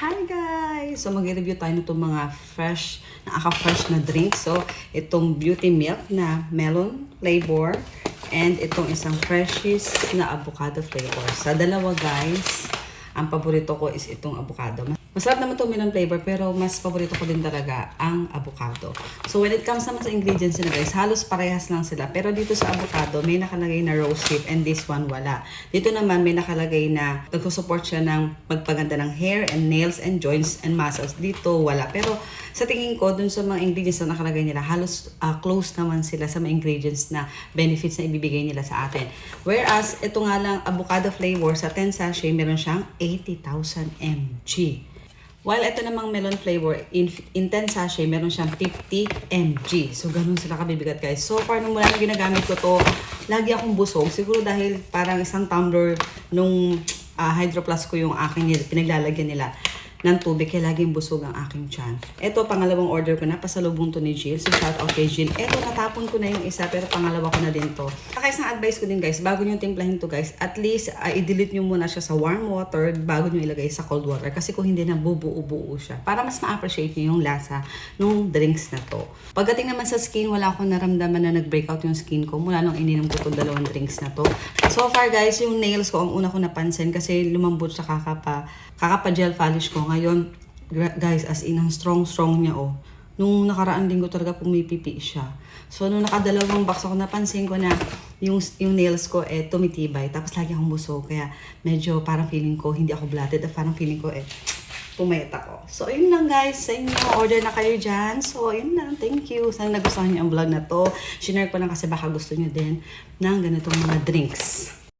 Hi guys! So mag-review tayo nitong mga fresh, nakaka-fresh na drink. So itong beauty milk na melon flavor and itong isang freshies na avocado flavor. Sa dalawa guys, ang paborito ko is itong avocado. Masarap naman itong melon flavor pero mas paborito ko din talaga ang avocado. So when it comes naman sa ingredients nila guys, halos parehas lang sila. Pero dito sa avocado, may nakalagay na rose hip and this one wala. Dito naman may nakalagay na nagsusupport siya ng magpaganda ng hair and nails and joints and muscles. Dito wala. Pero sa tingin ko, dun sa mga ingredients na nakalagay nila, halos ah, close naman sila sa mga ingredients na benefits na ibibigay nila sa atin. Whereas, ito nga lang, avocado flavor sa 10 sachet, meron siyang 80,000 mg. While ito namang melon flavor, in, in 10 sachet, meron siyang 50 mg. So, ganun sila kabibigat, guys. So far, nung mula na ginagamit ko to, lagi akong busog. Siguro dahil parang isang tumbler nung ah, Hydro Plus ko yung aking pinaglalagyan nila ng tubig, kaya laging busog ang aking tiyan. Ito, pangalawang order ko na, pasalubong to ni Jill. So, shout out kay Jill. Ito, natapon ko na yung isa, pero pangalawa ko na din to. Saka isang advice ko din guys, bago nyo timplahin to guys, at least uh, i-delete nyo muna siya sa warm water bago nyo ilagay sa cold water. Kasi kung hindi na bubuo-buo siya. Para mas ma-appreciate nyo yung lasa ng drinks na to. Pagdating naman sa skin, wala akong naramdaman na nag-breakout yung skin ko mula nung ininom ko itong dalawang drinks na to. So far guys, yung nails ko ang una ko napansin kasi lumambot sa kakapa, kakapa gel polish ko. Ngayon, guys, as in, ang strong-strong niya oh. Nung nakaraan linggo talaga pumipipi siya. So, nung nakadalawang box ako, napansin ko na yung, yung nails ko eh tumitibay. Tapos lagi akong busog. Kaya medyo parang feeling ko, hindi ako blooded. At parang feeling ko eh, pumayat ako. So, yun lang guys sa inyo. Order na kayo dyan. So, yun lang. Thank you. Sana nagustuhan niyo ang vlog na to. Shinare ko lang kasi baka gusto niyo din ng ganitong mga drinks.